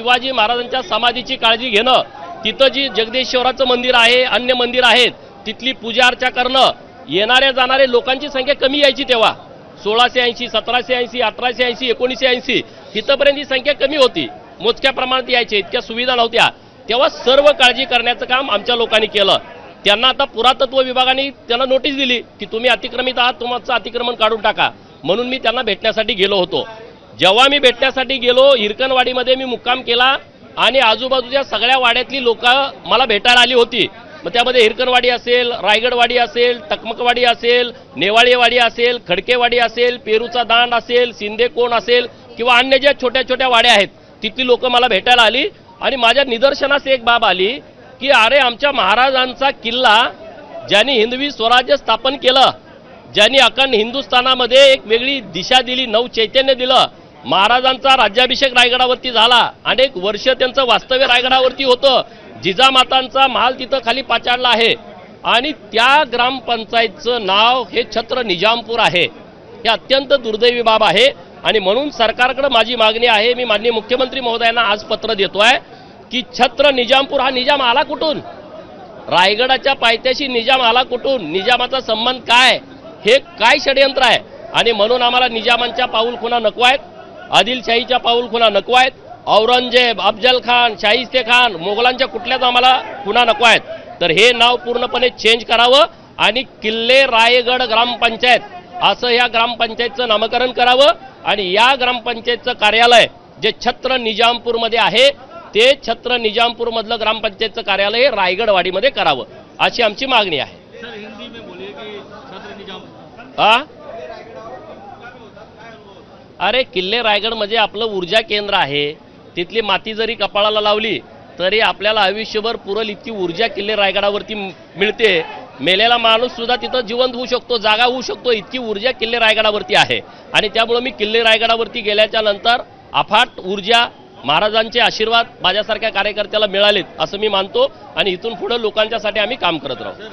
शिवाजी महाराजांच्या समाधीची काळजी घेणं तिथं जी जगदीश्वराचं मंदिर आहे अन्य मंदिर आहेत तिथली पूजा अर्चा करणं येणाऱ्या जाणाऱ्या लोकांची संख्या कमी यायची तेव्हा. सोळाशे ऐंशी सतराशे ऐंशी अठराशे ऐंशी एकोणीसशे ऐंशी तिथंपर्यंत ही संख्या कमी होती. मोजक्या प्रमाणात यायचे इतक्या सुविधा नव्हत्या. तेव्हा सर्व काळजी करण्याचं काम आमच्या लोकांनी केलं. त्यांना आता पुरातत्व विभागाने त्यांना नोटीस दिली की तुम्ही अतिक्रमित आहात तुमचं अतिक्रमण काढून टाका. म्हणून मी त्यांना भेटण्यासाठी गेलो होतो. जेव्हा मी भेटण्यासाठी गेलो हिरकणवाडीमध्ये मी मुक्काम केला आणि आजूबाजूच्या सगळ्या वाड्यातली लोक मला भेटायला आली होती. मग त्यामध्ये हिरकणवाडी असेल रायगडवाडी असेल टकमकवाडी असेल नेवाळेवाडी असेल खडकेवाडी असेल पेरूचा दांड असेल शिंदेकोण असेल किंवा अन्य ज्या छोट्या छोट्या वाड्या आहेत तिथली लोक मला भेटायला आली आणि माझ्या निदर्शनास एक बाब आली की अरे आमच्या महाराजांचा किल्ला ज्यांनी हिंदवी स्वराज्य स्थापन केलं ज्यांनी अखंड हिंदुस्थानामध्ये एक वेगळी दिशा दिली नव चैतन्य दिलं महाराजांचा राज्याभिषेक रायगडावरती झाला. अनेक वर्ष त्यांचं वास्तव्य रायगडावरती होतं. जिजामातांचा महाल तिथं खाली पाचाडला आहे. आणि त्या ग्रामपंचायतचं नाव हे छत्र निजामपूर आहे. हे अत्यंत दुर्दैवी बाब आहे. आणि म्हणून सरकारकडे माझी मागणी आहे मी माननीय मुख्यमंत्री महोदयांना आज पत्र देतोय की छत्र निजामपूर हा निजाम आला कुठून? रायगडाच्या पायथ्याशी निजाम आला कुठून? निजामाचा संबंध काय? हे काय षडयंत्र आहे? आणि म्हणून आम्हाला निजामांच्या पाऊल खुणा नको आहेत. आदिलशाहीच्या पाऊलखुणा नको आहेत. औरंगजेब अफजल खान शाहिस्ते खान मोगलांच्या कुठल्याच आम्हाला खुणा नको आहेत. तर हे नाव पूर्णपणे चेंज करावं आणि किल्ले रायगड ग्रामपंचायत असं या ग्रामपंचायतचं नामकरण करावं आणि या ग्रामपंचायतचं कार्यालय जे छत्र निजामपूरमध्ये आहे ते छत्र निजामपूरमधलं ग्रामपंचायतचं कार्यालय रायगडवाडीमध्ये करावं अशी आमची मागणी आहे. हा अरे किल्ले रायगड म्हणजे आपलं ऊर्जा केंद्र आहे. तिथली माती जरी कपाळाला लावली तरी आपल्याला आयुष्यभर पुरल इतकी ऊर्जा किल्ले रायगडावरती मिळते. मेलेला माणूस सुद्धा तिथं जिवंत होऊ शकतो जागा होऊ शकतो इतकी ऊर्जा किल्ले रायगडावरती आहे. आणि त्यामुळं मी किल्ले रायगडावरती गेल्याच्यानंतर अफाट ऊर्जा महाराजांचे आशीर्वाद माझ्यासारख्या कार्यकर्त्याला मिळालेत असं मी मानतो. आणि इथून पुढे लोकांच्यासाठी आम्ही काम करत राहू.